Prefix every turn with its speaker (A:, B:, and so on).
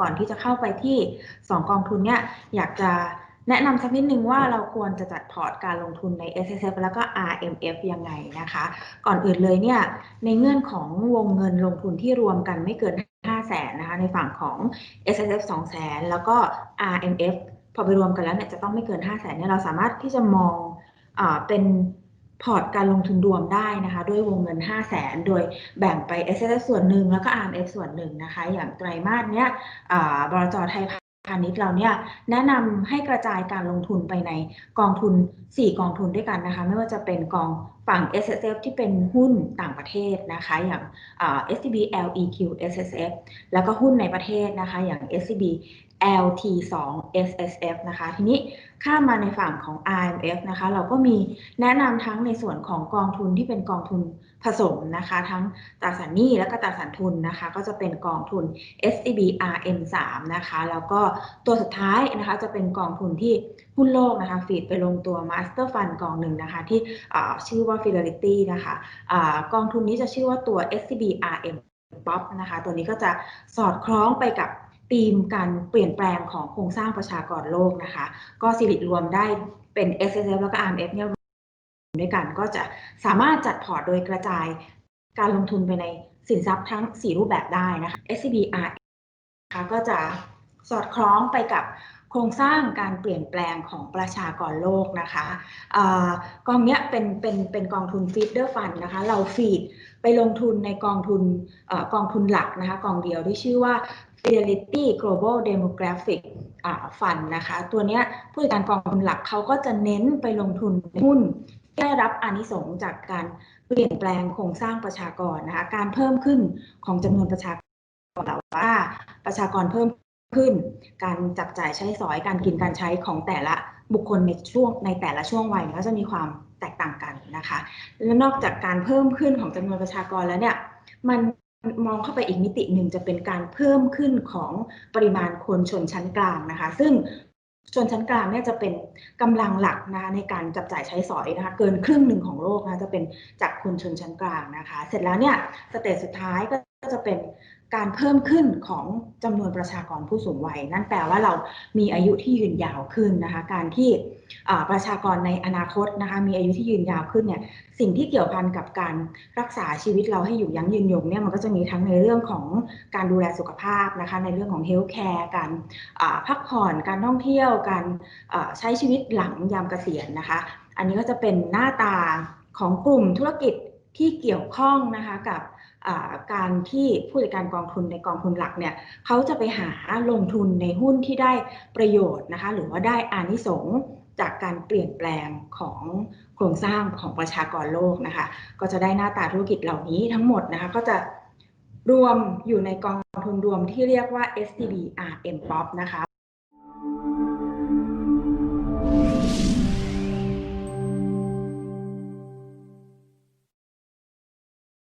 A: ก่อนที่จะเข้าไปที่ 2 กองทุนเนี่ยอยากจะแนะนำสักนิดนึงว่าเราควรจะจัดพอร์ตการลงทุนใน S S F แล้วก็ R M F ยังไงนะคะ ก่อนอื่นเลยเนี่ยในเงื่อนของวงเงินลงทุนที่รวมกันไม่เกิน 5 0 0แสนนะคะในฝั่งของ S S F 2 0 0แสนแล้วก็ R M F พอไปรวมกันแล้วเนี่ยจะต้องไม่เกิน 5 0 0แสนเนี่ยเราสามารถที่จะมองอเป็น พอร์ตการลงทุนรวมได้นะคะ ด้วยวงเงิน 5 0 0แสนโดยแบ่งไป S S ส่วนหนึ่งแล้วก็ R M F ส่วนหนึ่งนะคะ อย่างไตรมาสเนี้ยบรจไทยพาณิชย์เราเนี่ยแนะนำให้กระจายการลงทุนไปในกองทุน 4 กองทุนด้วยกันนะคะ ไม่ว่าจะเป็นกอง ฝั่ง S S F ที่เป็นหุ้นต่างประเทศนะคะ อย่าง S T B L E Q S S F แล้วก็หุ้นในประเทศนะคะ อย่าง S C B LT2 SSF นะคะ ทีนี้ข้ามมาในฝั่งของ IMF นะคะ เราก็มีแนะนำทั้งในส่วนของกองทุนที่เป็นกองทุนผสมนะคะ ทั้งตราสารหนี้และก็ตราสารทุนนะคะ ก็จะเป็นกองทุน SCB RM3 นะคะ แล้วก็ตัวสุดท้ายนะคะ จะเป็นกองทุนที่ หุ้นโลกนะคะฟีดไปลงตัว Master Fund กองหนึ่งนะคะที่ชื่อว่า Fidelity นะคะอากองทุนนี้จะชื่อว่าตัว SCB RM POP นะคะตัวนี้ก็จะสอดคล้องไปกับธีมการเปลี่ยนแปลงของโครงสร้างประชากรโลกนะคะ ก็สิริรวมได้เป็น S S F แล้วก็ R M F เนี่ยด้วยกันก็จะสามารถจัดพอร์ตโดยกระจายการลงทุนไปในสินทรัพย์ทั้ง 4 รูปแบบได้นะคะ S C B R นะคะก็จะสอดคล้องไปกับ ครงสร้างการเปลี่ยนแปลงของประชากรโลกนะคะอากองเนี้ยเป็นเป็นเป็นกองทุนฟีดเดอร์ฟันนะคะ เราฟีดไปลงทุนในกองทุนอ่อกองทุนหลักนะคะกองเดียวที่ชื่อว่า Fidelity Global Demographic อ่า Fund นะคะ ตัวเนี้ยผู้จัดการกองทุนหลักเขาก็จะเน้นไปลงทุนในหุ้นที่ได้รับอานิสงจากการเปลี่ยนแปลงโครงสร้างประชากรนะคะ การเพิ่มขึ้นของจำนวนประชากรแต่ว่าประชากรเพิ่ม ขึ้น การจับจ่ายใช้สอยการกินการใช้ของแต่ละบุคคลในช่วงในแต่ละช่วงวัยก็จะมีความแตกต่างกันนะคะ และนอกจากการเพิ่มขึ้นของจำนวนประชากรแล้วเนี่ยมันมองเข้าไปอีกมิติหนึ่งจะเป็นการเพิ่มขึ้นของปริมาณคนชนชั้นกลางนะคะ ซึ่งชนชั้นกลางเนี่ยจะเป็นกำลังหลักนะคะในการจับจ่ายใช้สอยนะคะเกินครึ่งหนึ่งของโลกนะคะจะเป็นจากคนชนชั้นกลางนะคะ เสร็จแล้วเนี่ยสเตจสุดท้ายก็ จะเป็นการเพิ่มขึ้นของจำนวนประชากรผู้สูงวัย นั่นแปลว่าเรามีอายุที่ยืนยาวขึ้นนะคะ การที่ประชากรในอนาคตนะคะ มีอายุที่ยืนยาวขึ้นเนี่ย สิ่งที่เกี่ยวพันกับการรักษาชีวิตเราให้อยู่ยั้งยืนยงเนี่ย มันก็จะมีทั้งในเรื่องของการดูแลสุขภาพนะคะ ในเรื่องของเฮลท์แคร์ การพักผ่อน การท่องเที่ยว การใช้ชีวิตหลังยามเกษียณนะคะ อันนี้ก็จะเป็นหน้าตาของกลุ่มธุรกิจที่เกี่ยวข้องนะคะกับ การที่ผู้จัดการกองทุนในกองทุนหลักเนี่ยเขาจะไปหาลงทุนในหุ้นที่ได้ประโยชน์นะคะหรือว่าได้อานิสงส์จากการเปลี่ยนแปลงของโครงสร้างของประชากรโลกนะคะ ก็จะได้หน้าตาธุรกิจเหล่านี้ทั้งหมดนะคะ ก็จะรวมอยู่ในกองทุนรวมที่เรียกว่า STB RM POP นะคะ